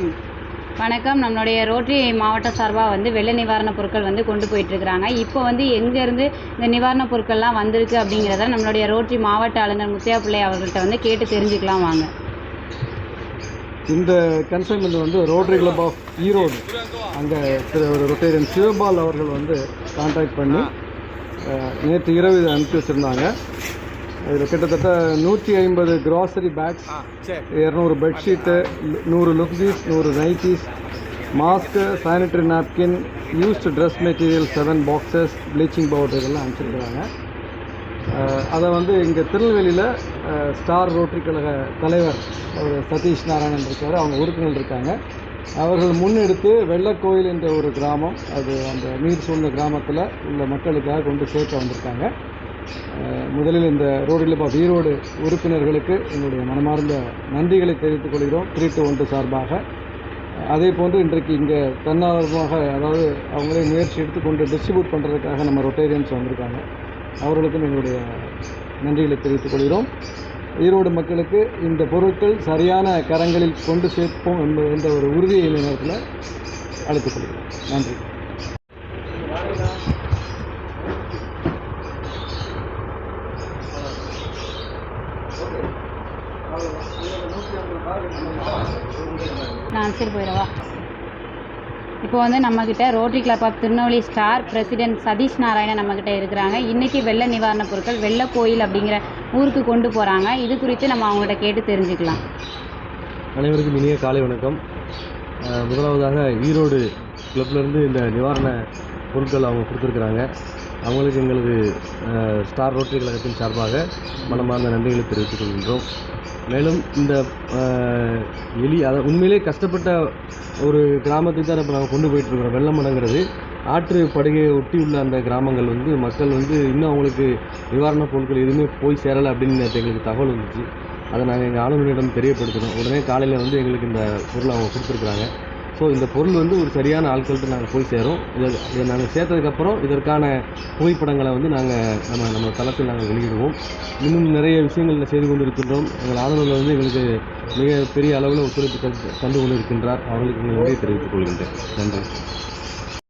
ம். வணக்கம். நம்மளுடைய ரோட்டரி மாவட்ட சார்பாக வந்து வெள்ள நிவாரணப் பொருட்கள் வந்து கொண்டு போயிட்டுருக்குறாங்க. இப்போ வந்து எங்கேருந்து இந்த நிவாரணப் பொருட்கள்லாம் வந்திருக்கு அப்படிங்கிறத நம்மளுடைய ரோட்டரி மாவட்ட ஆளுநர் முத்தையா பிள்ளை அவர்கள்ட்ட வந்து கேட்டு தெரிஞ்சுக்கலாம் வாங்க. இந்த கன்சைன்மெண்ட் வந்து ரோட்டரி கிளப் ஆஃப் ஈரோடு அங்கே ஒரு ரொட்டேரியன் சிவபால் அவர்கள் வந்து கான்டாக்ட் பண்ணி நேற்று இரவு அனுப்பி வச்சுருந்தாங்க. இதில் கிட்டத்தட்ட நூற்றி ஐம்பது கிராசரி பேக்ஸ் இரநூறு பெட்ஷீட்டு நூறு லுக்ஸீஸ் நூறு nighties mask sanitary napkin used dress material seven boxes bleaching powder இதெல்லாம் அனுப்பிச்சிருக்கிறாங்க. அதை வந்து இங்கே திருநெல்வேலியில் ஸ்டார் ரோட்டரி கழக தலைவர் அவர் சதீஷ் நாராயணன் இருக்கார். அவங்க உறுப்பினர் இருக்காங்க. அவர்கள் முன்னெடுத்து வெள்ளக்கோயில் என்ற ஒரு கிராமம் அது அந்த நீர் சூழ்ந்த கிராமத்தில் உள்ள மக்களுக்காக கொண்டு சேர்க்க வந்திருக்காங்க. முதலில் இந்த ரோடு கிளப் ஈரோடு உறுப்பினர்களுக்கு எங்களுடைய மனமார்ந்த நன்றிகளை தெரிவித்துக் கொள்கிறோம். த்ரீ ஒன்று சார்பாக. அதே போன்று இன்றைக்கு இங்கே தன்னார்வமாக அதாவது அவங்களே முயற்சி எடுத்துக்கொண்டு டிஸ்ட்ரிபியூட் பண்ணுறதுக்காக நம்ம ரொட்டேரியன்ஸ் வந்திருக்காங்க. அவர்களுக்கும் எங்களுடைய நன்றிகளை தெரிவித்துக் கொள்கிறோம். ஈரோடு மக்களுக்கு இந்த பொருட்கள் சரியான கரங்களில் கொண்டு சேர்ப்போம் என்ப என்ற ஒரு உறுதியை இந்த நேரத்தில் அழைத்துக் கொள்கிறோம். நன்றி. நான் சரி போயிடவா? இப்போ வந்து நம்மக்கிட்ட rotary club of Tirunelveli star president Satish Narayanan நம்மக்கிட்ட இருக்கிறாங்க. இன்றைக்கி வெள்ள நிவாரணப் பொருட்கள் வெள்ள கோயில் அப்படிங்கிற ஊருக்கு கொண்டு போகிறாங்க இது குறித்து நம்ம அவங்கள்ட்ட கேட்டு தெரிஞ்சுக்கலாம். அனைவருக்கும் இனிய காலை வணக்கம். முதலாவதாக ஈரோடு கிளப்லேருந்து இந்த நிவாரண பொருட்கள் அவங்க கொடுத்துருக்குறாங்க. அவங்களுக்கு எங்களது ஸ்டார் ரோட்டரி கழகத்தின் சார்பாக மனமார்ந்த நன்றிகளை தெரிவித்துக் கொள்கின்றோம். மேலும் இந்த எலி அதை உண்மையிலே கஷ்டப்பட்ட ஒரு கிராமத்தை தான் இப்போ நாங்கள் கொண்டு போயிட்டுருக்கிறோம். வெள்ளமடங்கிறது ஆற்று படுகையை ஒட்டி உள்ள அந்த கிராமங்கள் வந்து மக்கள் வந்து இன்னும் அவங்களுக்கு நிவாரணப் பொருட்கள் எதுவுமே போய் சேரலை அப்படின்னு எங்களுக்கு தகவல் வந்துச்சு. அதை நாங்கள் எங்கள் ஆளுநரிடம் தெரியப்படுத்தினோம். உடனே காலையில் வந்து எங்களுக்கு இந்த பொருளை அவங்க கொடுத்துருக்குறாங்க. ஸோ இந்த பொருள் வந்து ஒரு சரியான ஆட்கள்கிட்ட நாங்கள் போய் சேரும் இதை இதை நாங்கள் சேர்த்ததுக்கப்புறம் இதற்கான புகைப்படங்களை வந்து நாங்கள் நம்ம நம்ம தளத்தில் நாங்கள் வெளியிடுவோம். இன்னும் நிறைய விஷயங்கள் செய்து கொண்டு இருக்கின்றோம் எங்கள் ஆதரவில் வந்து எங்களுக்கு மிக பெரிய அளவில் ஒத்துழைப்பு தந்து கொண்டு இருக்கின்றார் அவர்களுக்கு எங்கள் தெரிவித்துக் கொள்கின்றேன். நன்றி.